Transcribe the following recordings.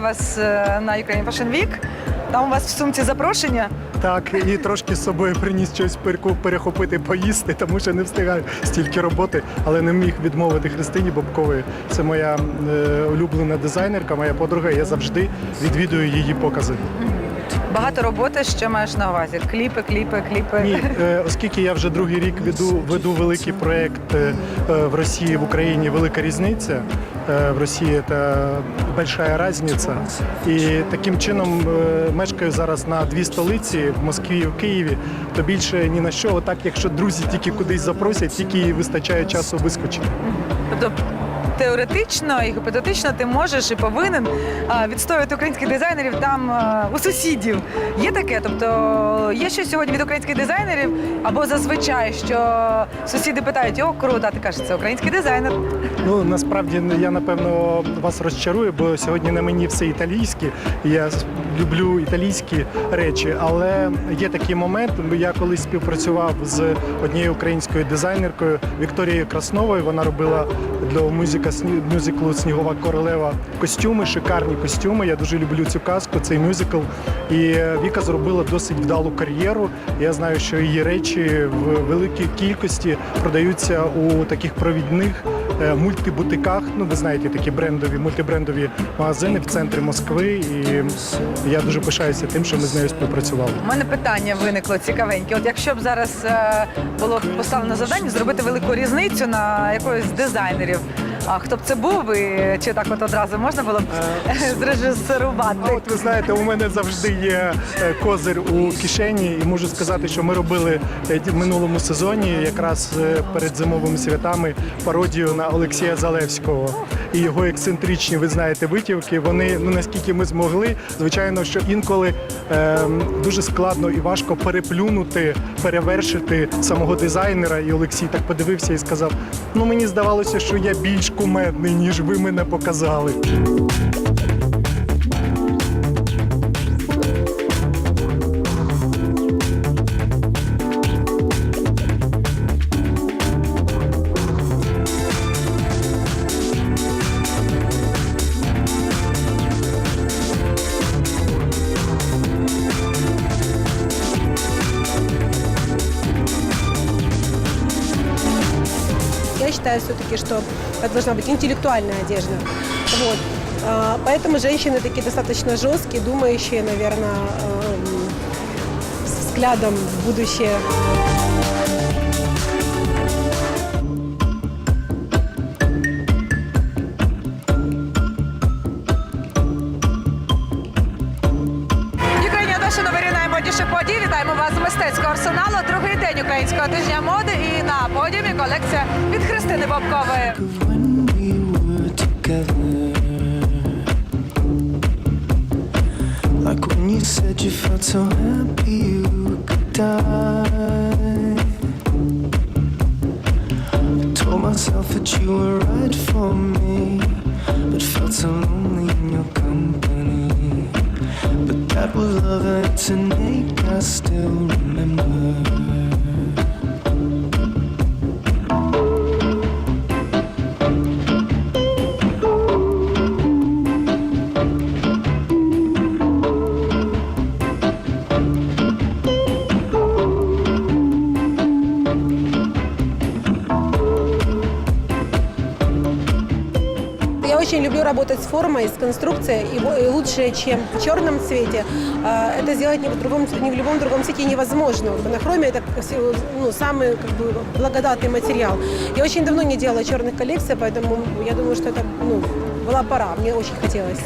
вітаю вас е, на Ukraine Fashion Week. Там у вас в сумці запрошення. Так, і трошки з собою приніс щось перехопити, поїсти, тому що не встигаю стільки роботи, але не міг відмовити Христині Бобкової. Це моя е, улюблена дизайнерка, моя подруга. Я завжди відвідую її покази. Багато роботи, що маєш на увазі? Кліпи, кліпи, кліпи. Ні, е, оскільки я вже другий рік веду, веду великий проєкт е, е, в Росії, в Україні велика різниця. Е, В Росії це большая різниця. І таким чином е, мешкаю зараз на дві столиці в Москві і в Києві. То більше ні на що. Отак, якщо друзі тільки кудись запросять, тільки вистачає часу вискочити. Тобто теоретично і гіпотетично ти можеш і повинен відстоювати українських дизайнерів там у сусідів. Є таке? Тобто є щось сьогодні від українських дизайнерів, або зазвичай, що сусіди питають, о, круто, а ти кажеш, це український дизайнер. Ну насправді я напевно вас розчарую, бо сьогодні на мені все італійське. Я люблю італійські речі, але є такий момент. Я колись співпрацював з однією українською дизайнеркою Вікторією Красновою. Вона робила для мюзика сні- мюзиклу Снігова королева костюми, шикарні костюми. Я дуже люблю цю казку, цей мюзикл. І Віка зробила досить вдалу кар'єру. Я знаю, що її речі в великій кількості продаються у таких провідних е, мультибутиках. Ну, ви знаєте, такі брендові, мультибрендові магазини в центрі Москви. І я дуже пишаюся тим, що ми з нею співпрацювали. У мене питання виникло цікавеньке. От якщо б зараз е, було поставлено завдання зробити велику різницю на якогось з дизайнерів, а хто б це був, і чи так от одразу можна було б зрежисерувати? От ви знаєте, у мене завжди є е, козир у кишені, і можу сказати, що ми робили е, в минулому сезоні, якраз е, перед зимовими святами, пародію на Олексія Залевського і його ексцентричні, ви знаєте, витівки. Вони ну наскільки ми змогли. Звичайно, що інколи е, дуже складно і важко переплюнути, перевершити самого дизайнера. І Олексій так подивився і сказав: Ну мені здавалося, що я більш кумедний, ніж ви мене показали. Я считаю все-таки, что это должна быть интеллектуальная одежда. Вот. А, Поэтому женщины такие достаточно жесткие, думающие, наверное, с взглядом в будущее. Одеша новері наймодніші події. Вітаємо вас з мистецького арсеналу. Другий день українського тижня моди. І на подіумі колекція від Христини Бобкової. Like when you said you felt so happy you could die. I told myself that you were right for me, but felt so lonely in your company. that was loving to make us still remember. очень люблю работать с формой, с конструкцией, и во- и лучше, чем в черном цвете. а, Это сделать ни в, другом, ни в любом другом цвете невозможно. Вот Монохромия – это все- ну, самый как бы, благодатный материал. Я очень давно не делала черных коллекций, поэтому я думаю, что это ну, была пора. Мне очень хотелось.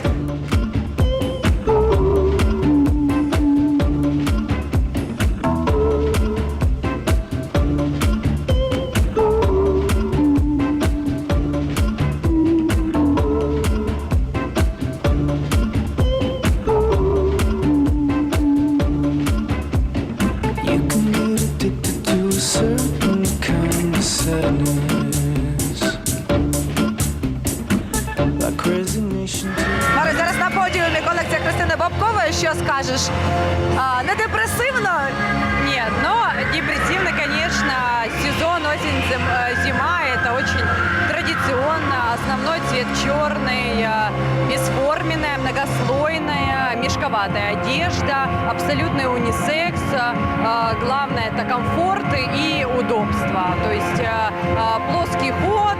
Що скажеш? А, не депресивно? Нет, но депрессивно, конечно, сезон осень, э, зима, это очень традиционно. Основной цвет черный, э, бесформенная, многослойная, мешковатая одежда, абсолютный унисекс. Э, Главное это комфорт и удобство. То есть плоский ход,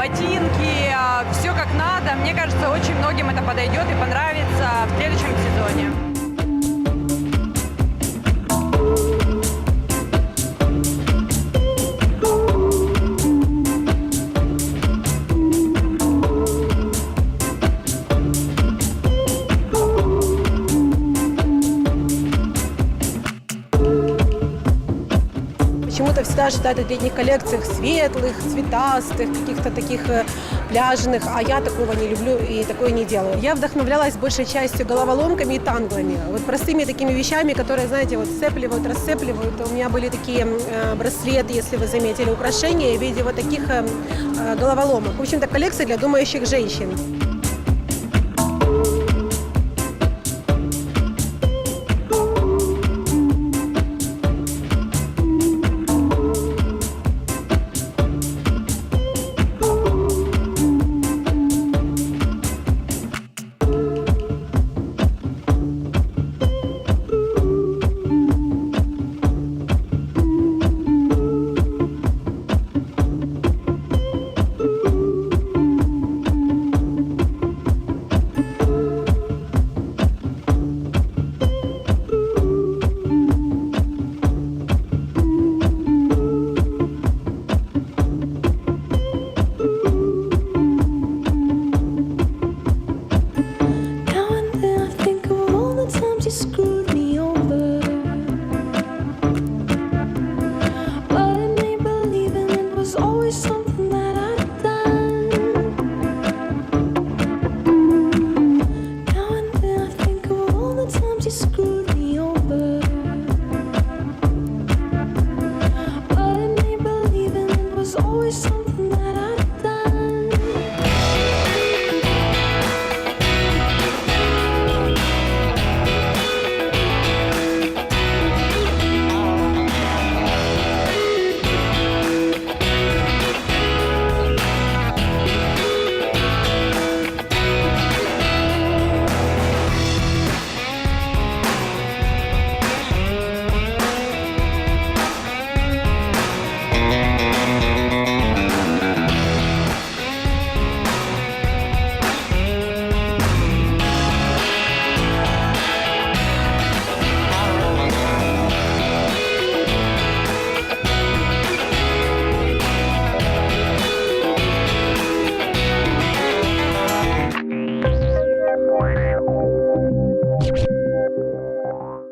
ботинки, все как надо. Мне кажется, очень многим это подойдет и понравится в следующем сезоне. Почему-то всегда ожидают от летних коллекциях светлых, цветастых, каких-то таких э, пляжных, а я такого не люблю и такое не делаю. Я вдохновлялась большей частью головоломками и танглами, вот простыми такими вещами, которые, знаете, вот сцепливают, расцепливают. У меня были такие э, браслеты, если вы заметили, украшения в виде вот таких э, э, головоломок. В общем-то, коллекция для думающих женщин.